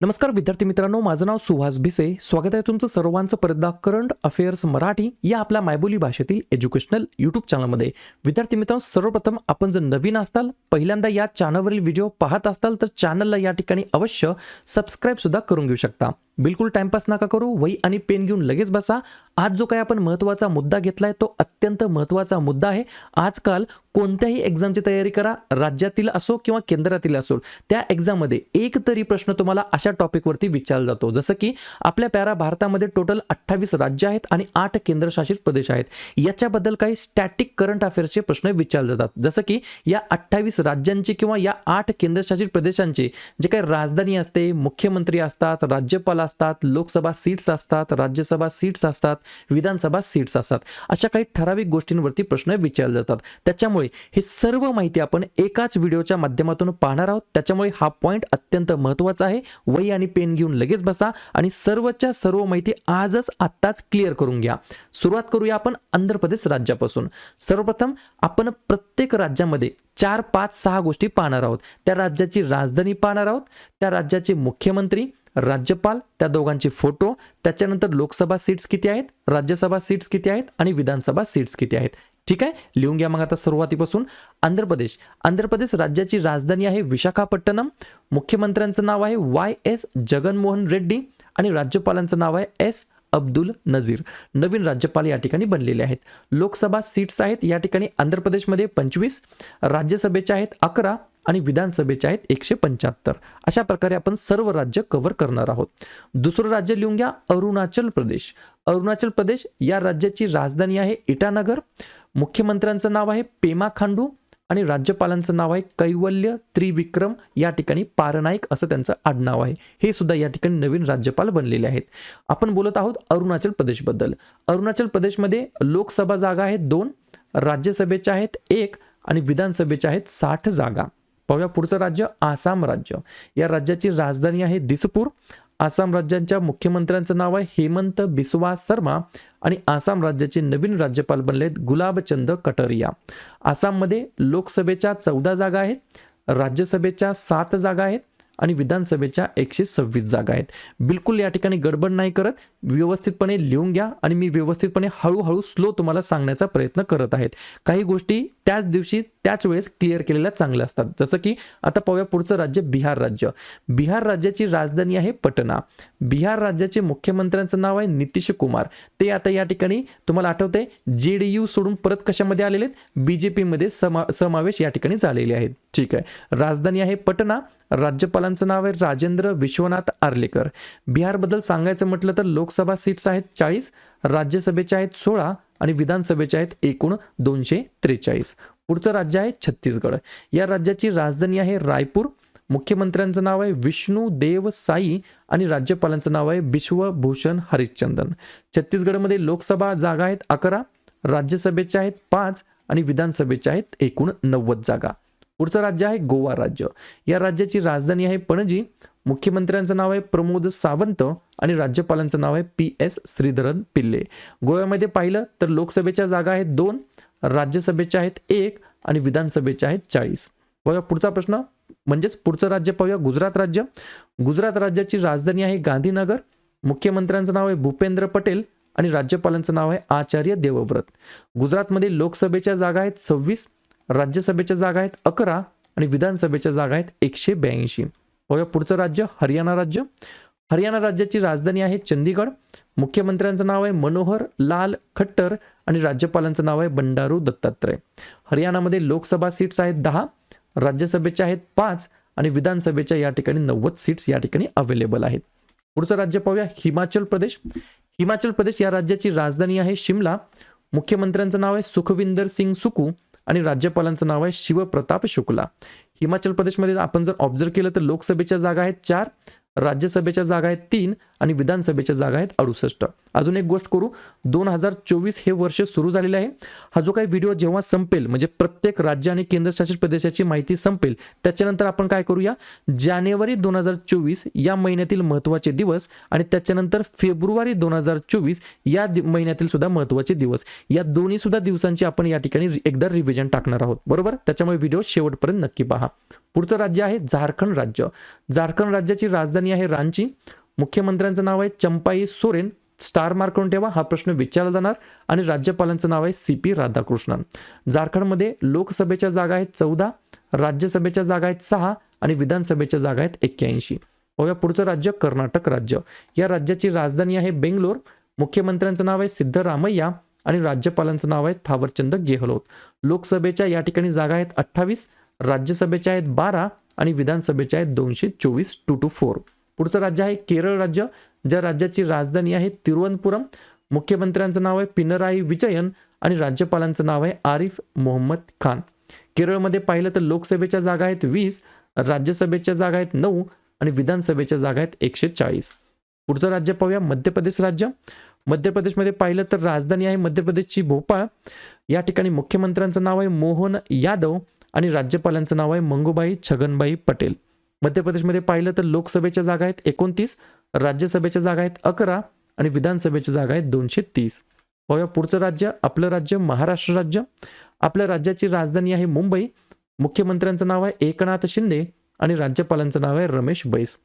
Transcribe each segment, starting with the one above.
नमस्कार विद्यार्थी मित्रांनो. माझं नाव सुहास भिसे. स्वागत आहे तुमचं सर्वांचं परदा करंट अफेअर्स मराठी या आपल्या मायबोली भाषेतील एज्युकेशनल यूट्यूब चॅनलमध्ये. विद्यार्थी मित्रांनो सर्वप्रथम आपण जर नवीन असताल पहिल्यांदा या चॅनलवरील व्हिडिओ पाहत असताल तर चॅनलला या ठिकाणी अवश्य सबस्क्राईबसुद्धा करून घेऊ शकता. बिलकुल टाइमपास नका करू वही आणि पेन घेऊन लगेच बसा. आज जो काही आपण महत्त्वाचा मुद्दा घेतलाय तो अत्यंत महत्त्वाचा मुद्दा आहे. आजकाल कोणत्याही एक्झामची तयारी करा राज्यातील असो किंवा केंद्रातील असो. त्या एक्झाममध्ये एक तरी प्रश्न तुम्हाला अशा टॉपिकवरती विचारला जातो. जसं की आपल्या प्यारा भारतामध्ये टोटल अठ्ठावीस राज्य आहेत आणि आठ केंद्रशासित प्रदेश आहेत. याच्याबद्दल काही स्टॅटिक करंट अफेअर्सचे प्रश्न विचारले जातात. जसं की या अठ्ठावीस राज्यांचे किंवा या आठ केंद्रशासित प्रदेशांचे जे काही राजधानी असते मुख्यमंत्री असतात राज्यपाल असतात लोकसभा सीट्स असतात राज्यसभा सीट्स असतात विधानसभा सीट्स असतात अशा काही ठराविक गोष्टींवरती प्रश्न विचारले जातात. त्याच्यामुळे हे सर्व माहिती आपण एकाच व्हिडिओच्या माध्यमातून पाहणार आहोत. त्याच्यामुळे हा पॉईंट अत्यंत महत्त्वाचा आहे. वही आणि पेन घेऊन लगेच बसा आणि सर्वच्या सर्व माहिती आजच आत्ताच क्लिअर करून घ्या. सुरुवात करूया आपण आंध्र प्रदेश राज्यापासून. सर्वप्रथम आपण प्रत्येक राज्यामध्ये चार पाच सहा गोष्टी पाहणार आहोत. त्या राज्याची राजधानी पाहणार आहोत. त्या राज्याचे मुख्यमंत्री राज्यपाल त्या दोघांचे फोटो त्याच्यानंतर लोकसभा सीट्स किती आहेत राज्यसभा सीट्स किती आहेत आणि विधानसभा सीट्स किती आहेत. ठीक आहे? लिहून घ्या मग आता सुरुवातीपासून. आंध्र प्रदेश. आंध्र प्रदेश राज्याची राजधानी आहे विशाखापट्टणम. मुख्यमंत्र्यांचं नाव आहे वाय एस जगनमोहन रेड्डी आणि राज्यपालांचं नाव आहे एस अब्दुल नझीर. नवीन राज्यपाल या ठिकाणी बनलेले आहेत. लोकसभा सीट्स आहेत या ठिकाणी आंध्र प्रदेशमध्ये पंचवीस राज्यसभेच्या आहेत अकरा आणि विधानसभेचे आहेत एकशे पंच्याहत्तर. अशा प्रकारे आपण सर्व राज्य कव्हर करणार आहोत. दुसरं राज्य लिहून घ्या अरुणाचल प्रदेश. अरुणाचल प्रदेश या राज्याची राजधानी आहे इटानगर. मुख्यमंत्र्यांचं नाव आहे पेमा खांडू आणि राज्यपालांचं नाव आहे कैवल्य त्रिविक्रम. या ठिकाणी पारनाईक असं त्यांचं आडनाव आहे. हे सुद्धा या ठिकाणी नवीन राज्यपाल बनलेले आहेत. आपण बोलत आहोत अरुणाचल प्रदेशबद्दल. अरुणाचल प्रदेशमध्ये लोकसभा जागा आहेत दोन राज्यसभेच्या आहेत एक आणि विधानसभेच्या आहेत साठ जागा. पाहूया पुढचं राज्य आसाम राज्य. या राज्याची राजधानी आहे दिसपूर. आसाम राज्यांच्या मुख्यमंत्र्यांचं नाव आहे हेमंत बिस्वा शर्मा आणि आसाम राज्याचे नवीन राज्यपाल बनले आहेत गुलाबचंद कटरिया. आसाममध्ये लोकसभेच्या चौदा जागा आहेत राज्यसभेच्या सात जागा आहेत आणि विधानसभेच्या एकशे सव्वीस जागा आहेत. बिलकुल या ठिकाणी गडबड नाही करत. व्यवस्थितपणे लिहून घ्या आणि मी व्यवस्थितपणे हळूहळू स्लो तुम्हाला सांगण्याचा प्रयत्न करत आहेत. काही गोष्टी त्याच दिवशी त्याच वेळेस क्लिअर केलेल्या चांगल्या असतात. जसं की आता पाहूया पुढचं राज्य बिहार राज्य. बिहार राज्याची राजधानी आहे पटना. बिहार राज्याचे मुख्यमंत्र्यांचं नाव आहे नितीश कुमार. ते आता या ठिकाणी तुम्हाला आठवते जे डी यू सोडून परत कशामध्ये आलेले आहेत? बी जे पीमध्ये समा समावेश या ठिकाणी झालेले आहेत. ठीक आहे. राजधानी आहे पटना. राज्यपाल राज्यपालांचं नाव आहे राजेंद्र विश्वनाथ आर्लेकर. बिहारबद्दल सांगायचं म्हटलं तर लोकसभा सीट्स आहेत चाळीस राज्यसभेच्या आहेत सोळा आणि विधानसभेच्या आहेत एकूण दोनशे त्रेचाळीस. पुढचं राज्य आहे छत्तीसगड. या राज्याची राजधानी आहे रायपूर. मुख्यमंत्र्यांचं नाव आहे विष्णू देव साई आणि राज्यपालांचं नाव आहे विश्वभूषण हरिश्चंदन. छत्तीसगडमध्ये लोकसभा जागा आहेत अकरा राज्यसभेच्या आहेत पाच आणि विधानसभेच्या आहेत एकूण नव्वद जागा. पुढचं राज्य आहे गोवा राज्य. या राज्याची राजधानी आहे पणजी. मुख्यमंत्र्यांचं नाव आहे प्रमोद सावंत आणि राज्यपालांचं नाव आहे पी एस श्रीधरन पिल्ले. गोव्यामध्ये पाहिलं तर लोकसभेच्या जागा आहेत दोन राज्यसभेच्या आहेत एक आणि विधानसभेच्या आहेत चाळीस. बघा पुढचा प्रश्न. म्हणजेच पुढचं राज्य पाहूया गुजरात राज्य. गुजरात राज्याची राजधानी आहे गांधीनगर. मुख्यमंत्र्यांचं नाव आहे भूपेंद्र पटेल आणि राज्यपालांचं नाव आहे आचार्य देवव्रत. गुजरातमध्ये लोकसभेच्या जागा आहेत सव्वीस राज्यसभेच्या जागा आहेत अकरा आणि विधानसभेच्या जागा आहेत एकशे ब्याऐंशी. बघा पुढचं राज्य हरियाणा राज्य. हरियाणा राज्याची राजधानी आहे चंदीगड मुख्यमंत्र्यांचं नाव आहे मनोहर लाल खट्टर आणि राज्यपालांचं नाव आहे बंडारू दत्तात्रय. हरियाणामध्ये लोकसभा सीट्स आहेत दहा राज्यसभेच्या आहेत पाच आणि विधानसभेच्या या ठिकाणी नव्वद सीट्स या ठिकाणी अवेलेबल आहेत. पुढचं राज्य पाहूया हिमाचल प्रदेश. हिमाचल प्रदेश या राज्याची राजधानी आहे शिमला. मुख्यमंत्र्यांचं नाव आहे सुखविंदर सिंग सुकू. आणि राज्यपालांचं नाव आहे शिवप्रताप शुक्ला. हिमाचल प्रदेशमध्ये आपण जर ऑब्झर्व केलं तर लोकसभेच्या जागा आहेत चार राज्यसभेच्या जागा आहेत तीन आणि विधानसभेच्या जागा आहेत अडुसष्ट. अजून एक गोष्ट करू. दोन हजार चोवीस हे वर्ष सुरू झालेलं आहे. हा जो काही व्हिडिओ जेव्हा संपेल म्हणजे प्रत्येक राज्य आणि केंद्रशासित प्रदेशाची माहिती संपेल त्याच्यानंतर आपण काय करूया? जानेवारी दोन हजार चोवीस या महिन्यातील महत्त्वाचे दिवस आणि त्याच्यानंतर फेब्रुवारी दोन हजार चोवीस या महिन्यातील सुद्धा महत्त्वाचे दिवस. या दोन्ही सुद्धा दिवसांची आपण या ठिकाणी एकदा रिव्हिजन टाकणार आहोत. बरोबर? त्याच्यामुळे व्हिडिओ शेवटपर्यंत नक्की पहा. पुढचं राज्य आहे झारखंड राज्य. झारखंड राज्याची राजधानी आहे रांची. मुख्यमंत्र्यांचं नाव आहे चंपाई सोरेन. स्टार मार्क करून ठेवा हा प्रश्न विचारला जाणार. आणि राज्यपालांचं नाव आहे सी पी राधाकृष्णन. झारखंडमध्ये लोकसभेच्या जागा आहेत चौदा राज्यसभेच्या जागा आहेत सहा आणि विधानसभेच्या जागा आहेत एक्क्याऐंशी. बघूया पुढचं राज्य कर्नाटक राज्य. या राज्याची राजधानी आहे बेंगलोर. मुख्यमंत्र्यांचं नाव आहे सिद्धरामय्या आणि राज्यपालांचं नाव आहे थावरचंद गेहलोत. लोकसभेच्या या ठिकाणी जागा आहेत अठ्ठावीस राज्यसभेच्या आहेत बारा आणि विधानसभेच्या आहेत दोनशे चोवीस टू टू फोर पुढचं राज्य आहे केरळ राज्य ज्या राज्याची राजधानी आहे तिरुवनंतपुरम. मुख्यमंत्र्यांचं नाव आहे पिनराई विजयन आणि राज्यपालांचं नाव आहे आरिफ मोहम्मद खान. केरळमध्ये पाहिलं तर लोकसभेच्या जागा आहेत वीस राज्यसभेच्या जागा आहेत नऊ आणि विधानसभेच्या जागा आहेत एकशे चाळीस. पुढचं राज्य पाहूया मध्य प्रदेश राज्य. मध्य प्रदेशमध्ये पाहिलं तर राजधानी आहे मध्य प्रदेशची भोपाळ. या ठिकाणी मुख्यमंत्र्यांचं नाव आहे मोहन यादव. आणि राज्यपालांचं नाव आहे मंगूबाई छगनबाई पटेल. मध्य प्रदेशमध्ये पाहिलं तर लोकसभेच्या जागा आहेत एकोणतीस राज्यसभेच्या जागा आहेत अकरा आणि विधानसभेच्या जागा आहेत दोनशे तीस. पाहूया पुढचं राज्य आपलं राज्य महाराष्ट्र राज्य. आपल्या राज्याची राजधानी आहे मुंबई. मुख्यमंत्र्यांचं नाव आहे एकनाथ शिंदे आणि राज्यपालांचं नाव आहे रमेश बैस.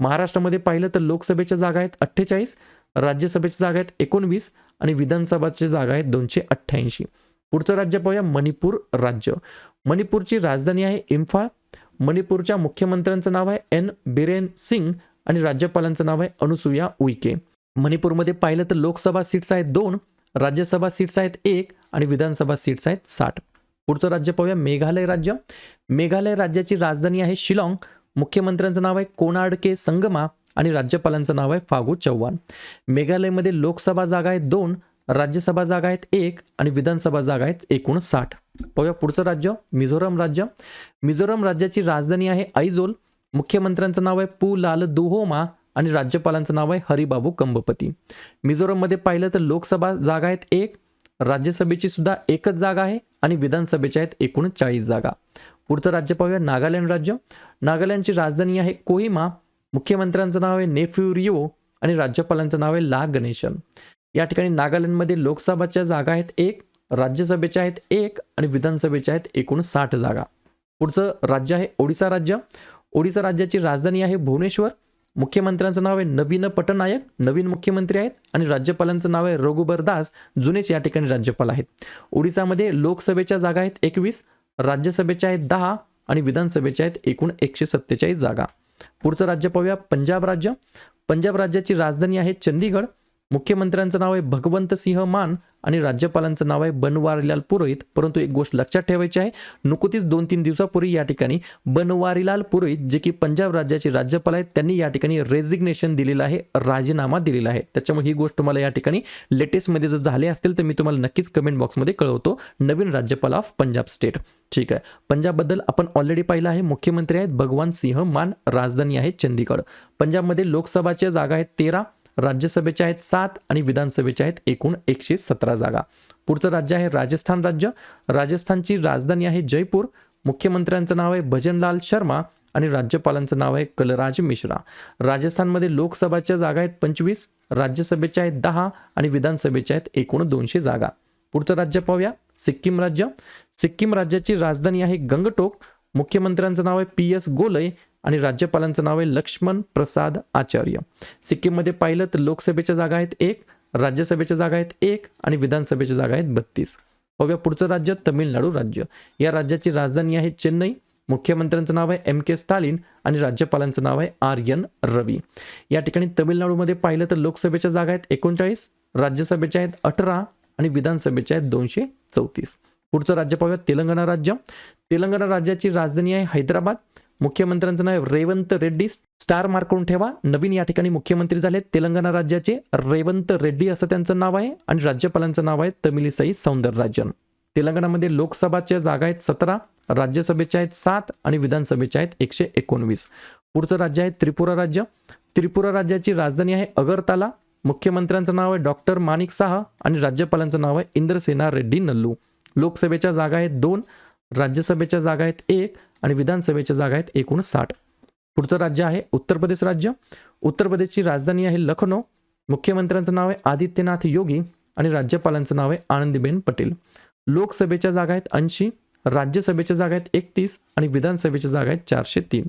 महाराष्ट्रामध्ये पाहिलं तर लोकसभेच्या जागा आहेत अठ्ठेचाळीस राज्यसभेच्या जागा आहेत एकोणवीस आणि विधानसभाच्या जागा आहेत दोनशे अठ्ठ्याऐंशी. पुढचं राज्य पाहूया मणिपूर राज्य. मणिपूरची राजधानी आहे इम्फाळ मणिपूरच्या मुख्यमंत्र्यांचं नाव आहे एन. बिरेन सिंग आणि राज्यपालांचं नाव आहे अनुसुया उईके मणिपूरमध्ये पाहिलं तर लोकसभा सीट्स आहेत दोन राज्यसभा सीट्स आहेत एक आणि विधानसभा सीट्स आहेत साठ. पुढचं राज्य पाहूया मेघालय राज्य. मेघालय राज्याची राजधानी आहे शिलाँग. मुख्यमंत्र्यांचं नाव आहे कोनार्ड के संगमा आणि राज्यपालांचं नाव आहे फागू चव्हाण मेघालयमध्ये लोकसभा जागा आहेत दोन राज्यसभा जागा आहेत एक आणि विधानसभा जागा आहेत एकूण साठ. पाहूया पुढचं राज्य मिझोरम राज्य. मिझोरम राज्याची राजधानी आहे ऐजोल मुख्यमंत्र्यांचं नाव आहे पू लाल दुहोमा आणि राज्यपालांचं नाव आहे हरिबाबू कंबपती. मिझोरममध्ये पाहिलं तर लोकसभा जागा आहेत एक राज्यसभेची सुद्धा एकच जागा आहे आणि विधानसभेच्या आहेत एकूण चाळीस जागा. पुढचं राज्य पाहूया नागालँड राज्य. नागालँडची राजधानी आहे कोहिमा. मुख्यमंत्र्यांचं नाव आहे नेफ्युरिओ आणि राज्यपालांचं नाव आहे ला गणेशन. या ठिकाणी नागालँडमध्ये लोकसभाच्या जागा आहेत एक राज्यसभेच्या आहेत एक आणि विधानसभेच्या आहेत एकूण साठ जागा. पुढचं राज्य आहे ओडिसा राज्य. ओडिसा राज्याची राजधानी आहे भुवनेश्वर. मुख्यमंत्र्यांचं नाव आहे नवीन पटनायक नवीन मुख्यमंत्री आहेत आणि राज्यपालांचं नाव आहे रघुबर दास जुनेच या ठिकाणी राज्यपाल आहेत. ओडिसामध्ये लोकसभेच्या जागा आहेत एकवीस राज्यसभेच्या आहेत दहा आणि विधानसभेच्या आहेत एकूण एकशे सत्तेचाळीस जागा. पुढचं राज्य पाहूया पंजाब राज्य. पंजाब राज्याची राजधानी आहे चंदीगड मुख्यमंत्र्यांचं नाव आहे भगवंत सिंह मान आणि राज्यपालांचं नाव आहे बनवारीलाल पुरोहित. परंतु एक गोष्ट लक्षात ठेवायची आहे नुकतीच दोन तीन दिवसापूर्वी या ठिकाणी बनवारीलाल पुरोहित जे की पंजाब राज्याचे राज्यपाल आहेत त्यांनी या ठिकाणी रेझिग्नेशन दिलेलं आहे राजीनामा दिलेला आहे. त्याच्यामुळे ही गोष्ट तुम्हाला या ठिकाणी लेटेस्टमध्ये जर झाले असतील तर मी तुम्हाला नक्कीच कमेंट बॉक्समध्ये कळवतो. नवीन राज्यपाल ऑफ पंजाब स्टेट ठीक आहे. पंजाबबद्दल आपण ऑलरेडी पाहिलं आहे मुख्यमंत्री आहेत भगवान सिंह मान राजधानी आहे चंदीगड. पंजाबमध्ये लोकसभाच्या जागा आहेत तेरा राज्यसभेच्या आहेत सात आणि विधानसभेच्या आहेत एकूण एकशे सतरा जागा. पुढचं राज्य आहे राजस्थान राज्य. राजस्थानची राजधानी आहे जयपूर. मुख्यमंत्र्यांचं नाव आहे भजनलाल शर्मा आणि राज्यपालांचं नाव आहे कलराज मिश्रा. राजस्थानमध्ये लोकसभाच्या जागा आहेत पंचवीस राज्यसभेच्या आहेत दहा आणि विधानसभेच्या आहेत एकूण दोनशे जागा. पुढचं राज्य पाहूया. सिक्कीम राज्य. सिक्कीम राज्याची राजधानी आहे गंगटोक. मुख्यमंत्र्यांचं नाव आहे पी एस गोलय आणि राज्यपालांचं नाव आहे लक्ष्मण प्रसाद आचार्य. सिक्कीममध्ये पाहिलं तर लोकसभेच्या जागा आहेत एक राज्यसभेच्या जागा आहेत एक आणि विधानसभेच्या जागा आहेत बत्तीस. बघूया पुढचं राज्य तमिळनाडू राज्य. या राज्याची राजधानी आहे चेन्नई. मुख्यमंत्र्यांचं नाव आहे एम के स्टालिन आणि राज्यपालांचं नाव आहे आर एन रवी. या ठिकाणी तमिळनाडूमध्ये पाहिलं तर लोकसभेच्या जागा आहेत एकोणचाळीस राज्यसभेच्या आहेत अठरा आणि विधानसभेच्या आहेत दोनशे चौतीस. पुढचं राज्य पाहूया तेलंगणा राज्य. तेलंगणा राज्याची राजधानी आहे हैदराबाद. मुख्यमंत्र्यांचं नाव आहे रेवंत रेड्डी. स्टार मार्क करून ठेवा. नवीन या ठिकाणी मुख्यमंत्री झाले तेलंगणा राज्याचे रेवंत रेड्डी असं त्यांचं नाव आहे आणि राज्यपालांचं नाव आहे तमिलीसाई सौंदरराजन. तेलंगणामध्ये लोकसभाच्या जागा आहेत सतरा राज्यसभेच्या आहेत सात आणि विधानसभेच्या आहेत एकशे एकोणवीस. पुढचं राज्य आहे त्रिपुरा राज्य. त्रिपुरा राज्याची राजधानी आहे अगरताला. मुख्यमंत्र्यांचं नाव आहे डॉक्टर माणिक साहा आणि राज्यपालांचं नाव आहे इंद्रसेना रेड्डी नल्लू. लोकसभेच्या जागा आहेत दोन राज्यसभेच्या जागा आहेत एक आणि विधानसभेच्या जागा आहेत एकूण साठ पुढचं राज्य आहे उत्तर प्रदेश राज्य. उत्तर प्रदेशची राजधानी आहे लखनौ. मुख्यमंत्र्यांचं नाव आहे आदित्यनाथ योगी आणि राज्यपालांचं नाव आहे आनंदीबेन पटेल. लोकसभेच्या जागा आहेत ऐंशी. राज्यसभेच्या जागा आहेत एकतीस आणि विधानसभेच्या जागा आहेत चारशे तीन.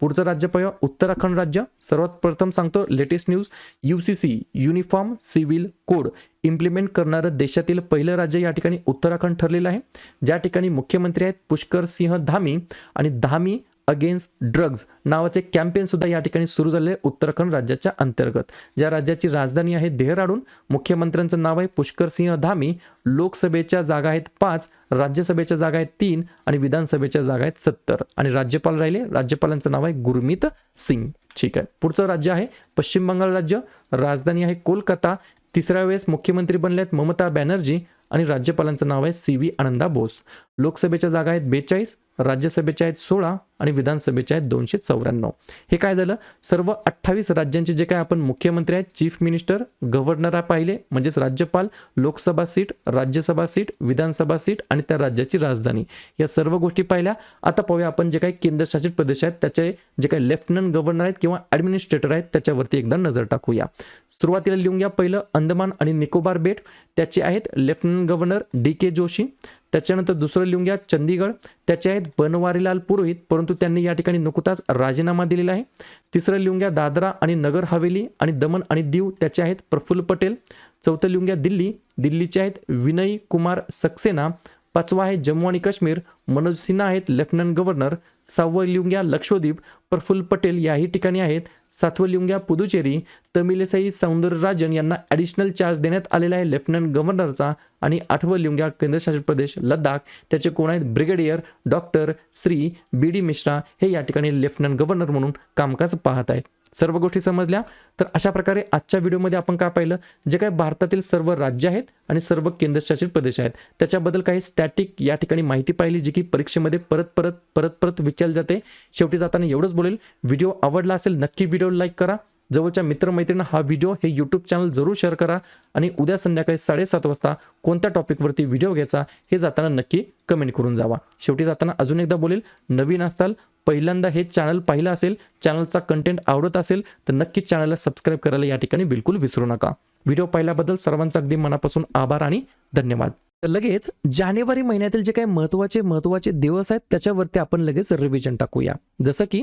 पुढचं राज्य पाहूया. उत्तराखंड राज्य. सर्वात प्रथम सांगतो latest news U C C uniform civil code implement करणारं देशातील पहिलं राज्य या ठिकाणी उत्तराखंड ठरलेलं आहे. ज्या ठिकाणी मुख्यमंत्री आहेत पुष्कर सिंह धामी आणि धामी अगेन्स्ट ड्रग्ज नावाचे कॅम्पेन सुद्धा या ठिकाणी सुरू झाले उत्तराखंड राज्याच्या अंतर्गत. ज्या राज्याची राजधानी आहे देहराडून मुख्यमंत्र्यांचं नाव आहे पुष्कर सिंह धामी लोकसभेच्या जागा आहेत पाच राज्यसभेच्या जागा आहेत तीन आणि विधानसभेच्या जागा आहेत सत्तर. आणि राज्यपाल राहिले राज्यपालांचं नाव आहे गुरमीत सिंग. ठीक आहे. पुढचं राज्य आहे पश्चिम बंगाल राज्य. राजधानी आहे कोलकाता. तिसऱ्या वेळेस मुख्यमंत्री बनले आहेत ममता बॅनर्जी. आणि राज्यपालांचं नाव आहे सी व्ही आनंदा बोस. लोकसभेच्या जागा आहेत बेचाळीस राज्यसभेच्या आहेत सोळा आणि विधानसभेच्या आहेत दोनशे चौऱ्याण्णव. हे काय झालं? सर्व अठ्ठावीस राज्यांचे जे काय आपण मुख्यमंत्री आहेत चीफ मिनिस्टर गव्हर्नर पाहिले म्हणजेच राज्यपाल Lok Sabha seat Rajya Sabha seat Vidhan Sabha seat आणि त्या राज्याची राजधानी. या सर्व गोष्टी पाहिल्या. आता पाहूया आपण जे काही केंद्रशासित प्रदेश आहेत त्याचे जे काही लेफ्टनंट गव्हर्नर आहेत किंवा ॲडमिनिस्ट्रेटर आहेत त्याच्यावरती एकदा नजर टाकूया. सुरुवातीला लिहून घ्या पहिलं अंदमान आणि निकोबार बेट. त्याचे आहेत lieutenant governor D K Joshi त्याच्यानंतर दुसरं लिहून घ्या चंदीगड त्याचे आहेत बनवारीलाल पुरोहित परंतु त्यांनी या ठिकाणी नुकताच राजीनामा दिलेला आहे. तिसरं लिहून घ्या दादरा आणि नगर हवेली आणि दमन आणि दीव त्याचे आहेत प्रफुल्ल पटेल. चौथं लिहून घ्या दिल्ली दिल्लीचे आहेत विनय कुमार सक्सेना. पाचवा आहे जम्मू आणि काश्मीर मनोज सिन्हा आहेत लेफ्टनंट गव्हर्नर. सहावं लिंग्या लक्षद्वीप प्रफुल्ल पटेल याही ठिकाणी आहेत. सातवं लिंग्या पुदुचेरी तमिलेसाई सौंदरराजन यांना ॲडिशनल चार्ज देण्यात आलेला आहे लेफ्टनंट गव्हर्नरचा आणि आठवं लिंग्या केंद्रशासित प्रदेश लडाख त्याचे कोण आहेत? Brigadier doctor Shri B D Mishra हे या ठिकाणी लेफ्टनंट गव्हर्नर म्हणून कामकाज पाहत आहेत. सर्व गोष्टी समजल्या. तर अशा प्रकारे आजच्या व्हिडिओमध्ये आपण काय पाहिलं? जे काही भारतातील सर्व राज्य आहेत आणि सर्व केंद्रशासित प्रदेश आहेत. त्याच्याबद्दल काही स्टॅटिक या ठिकाणी माहिती पाहिली जी की परीक्षेमध्ये परत परत परत परत विचारली जाते. शेवटी जाताना एवढंच बोलेल. व्हिडिओ आवडला असेल नक्की व्हिडिओ लाईक करा. जवळच्या मित्रमैत्रिणींना हा व्हिडिओ हे यूट्यूब चॅनल जरूर शेअर करा आणि उद्या संध्याकाळी साडेसात वाजता कोणत्या टॉपिकवरती व्हिडिओ घ्यायचा हे जाताना नक्की कमेंट करून जावा. शेवटी जाताना अजून एकदा बोलेल नवीन असताल पहिल्यांदा हे चॅनल पाहिलं असेल चॅनलचा कंटेंट आवडत असेल तर नक्कीच चॅनलला सबस्क्राईब करायला या ठिकाणी बिलकुल विसरू नका. व्हिडिओ पाहिल्याबद्दल सर्वांचा अगदी मनापासून आभार आणि धन्यवाद. तर लगेच जानेवारी महिन्यातील जे काही महत्त्वाचे महत्त्वाचे दिवस आहेत त्याच्यावरती आपण लगेच रिव्हिजन टाकूया. जसं की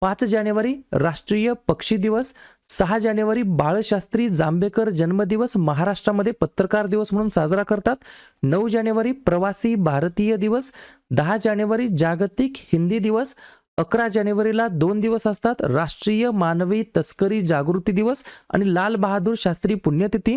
पाच जानेवारी राष्ट्रीय पक्षी दिवस सहा जानेवारी बाळशास्त्री जांभेकर जन्मदिवस महाराष्ट्रामध्ये पत्रकार दिवस म्हणून साजरा करतात. नऊ जानेवारी प्रवासी भारतीय दिवस दहा जानेवारी जागतिक हिंदी दिवस अकरा जानेवारीला दोन दिवस असतात राष्ट्रीय मानवी तस्करी जागृती दिवस आणि लाल बहादूर शास्त्री पुण्यतिथी.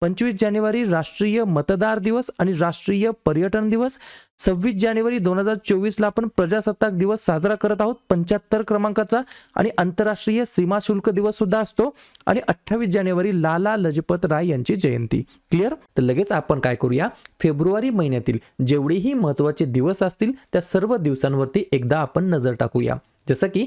पंचवीस जानेवारी राष्ट्रीय मतदार दिवस आणि राष्ट्रीय पर्यटन दिवस. सव्वीस जानेवारी दोन हजार चोवीसला आपण प्रजासत्ताक दिवस साजरा करत आहोत. पंच्याहत्तर क्रमांकाचा आणि आंतरराष्ट्रीय सीमा शुल्क दिवस सुद्धा असतो. आणि अठ्ठावीस जानेवारी लाला लजपत राय यांची जयंती. क्लिअर तर लगेच आपण काय करूया? फेब्रुवारी महिन्यातील जेवढेही महत्त्वाचे दिवस असतील त्या सर्व दिवसांवरती एकदा आपण नजर टाकूया. जसं की